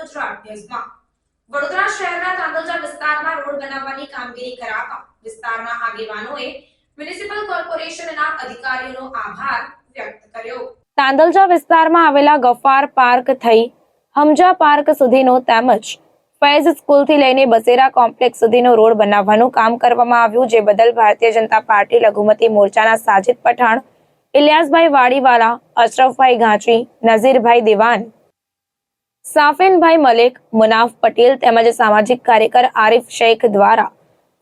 ગુજરાત ન્યૂઝમાં. વડોદરા શહેરના તાંદલજા વિસ્તારમાં રોડ બનાવવાની કામગીરી કરાવવા વિસ્તારના આગેવાનોએ મ્યુનિસિપલ કોર્પોરેશનના અધિકારીઓનો આભાર વ્યક્ત કર્યો. તાંદલજા વિસ્તારમાં આવેલા ગફાર પાર્ક થઈ હમજા પાર્ક સુધીનો તેમજ ફૈઝ સ્કૂલથી લઈને બસેરા કોમ્પ્લેક્સ સુધીનો રોડ બનાવવાનું કામ કરવામાં આવ્યું, જે બદલ ભારતીય જનતા પાર્ટી લઘુમતી મોરચાના સાજિદ પઠાણ ઇલિયાસભાઈ વાડીવાલા, અશરફભાઈ ગાંચી નઝીરભાઈ દિવાન. સાફેનભાઈ મલિક, મુનાફ પટેલ તેમજ સામાજિક કાર્યકર આરિફ શેખ દ્વારા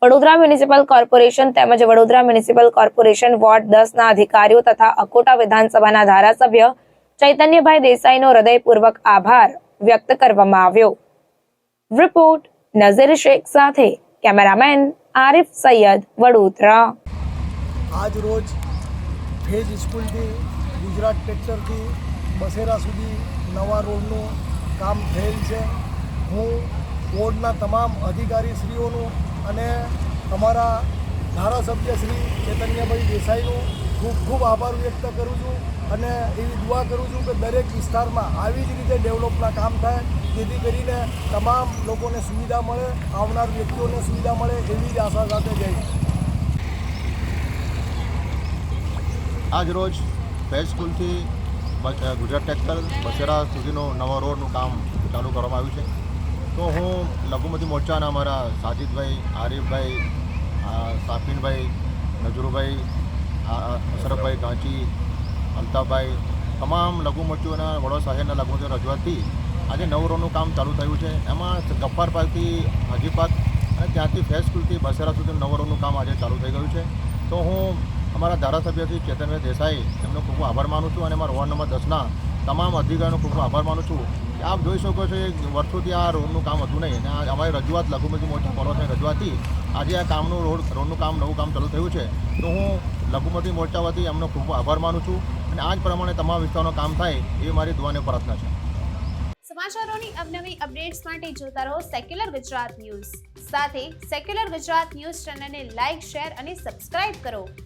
વડોદરા મ્યુનિસિપલ કોર્પોરેશન તેમજ વડોદરા મ્યુનિસિપલ કોર્પોરેશન વોર્ડ દસ ના અધિકારીઓ તથા અકોટા વિધાનસભાના ધારાસભ્ય ચૈતન્યભાઈ દેસાઈનો હૃદયપૂર્વક આભાર વ્યક્ત કરવામાં આવ્યો. રિપોર્ટ નઝીર શેખ સાથે કેમેરામેન આરિફ સૈયદ વડોદરા. આજ રોજ ફેજ સ્કૂલથી, ગુજરાત ટ્રેક્ટરથી બસેરા સુધી નવા રોડનું કામ થયેલ છે. હું બોર્ડના તમામ અધિકારીશ્રીઓનું અને અમારા ધારાસભ્ય શ્રી ચૈતન્યભાઈ દેસાઈનું ખૂબ ખૂબ આભાર વ્યક્ત કરું છું અને એવી દુઆ કરું છું કે દરેક વિસ્તારમાં આવી જ રીતે ડેવલપના કામ થાય, જેથી કરીને તમામ લોકોને સુવિધા મળે, આવનાર વ્યક્તિઓને સુવિધા મળે એવી જ આશા સાથે જઈશ આજ રોજ ફેઝ સ્કૂલથી ગુજરાત ટ્રેક્ટર બસેરા સુધીનું નવા રોડનું કામ ચાલુ કરવામાં આવ્યું છે. તો હું લઘુમતી મોરચાના અમારા સાજિદભાઈ, આરિફભાઈ સાફિનભાઈ, નજરુભાઈ અશરફભાઈ ગાંચી, અલ્તાફભાઈ, તમામ લઘુમતીઓના, વડોદરા શહેરના લઘુમતીઓ રજૂઆતથી આજે નવું રોડનું કામ ચાલુ થયું છે. એમાં ગફ્ફાર પાર્કથી હાજી અને ત્યાંથી ફેસ સ્કૂલથી બસેરા સુધી નવું રોડનું કામ આજે ચાલુ થઈ ગયું છે. તો હું અમારા ધારાસભ્ય શ્રી ચેતનભાઈ દેસાઈ, એમનો ખૂબ આભાર માનું છું અને અમારા વોર્ડ નંબર દસના તમામ અધિકારીનો ખૂબ આભાર માનું છું. આપ જોઈ શકો છો કે વર્ષોથી આ રોડનું કામ હતું નહીં અને અમારી રજૂઆત લઘુમતી મોટા પર્વતની રજૂઆતથી આજે આ કામનું રોડ, રોડનું કામ, નવું કામ ચાલુ થયું છે. તો હું લઘુમતી મોરચા વતી એમનો ખૂબ આભાર માનું છું અને આ જ પ્રમાણે તમામ વિસ્તારનું કામ થાય એ મારી દુઆને પ્રાર્થના છે. સમાચારોની અવનવી અપડેટ્સ માટે જોતા રહો સેક્યુલર ગુજરાત ન્યૂઝ. સાથે સેક્યુલર ગુજરાત ન્યૂઝ ચેનલને લાઇક શેર અને સબસ્ક્રાઇબ કરો.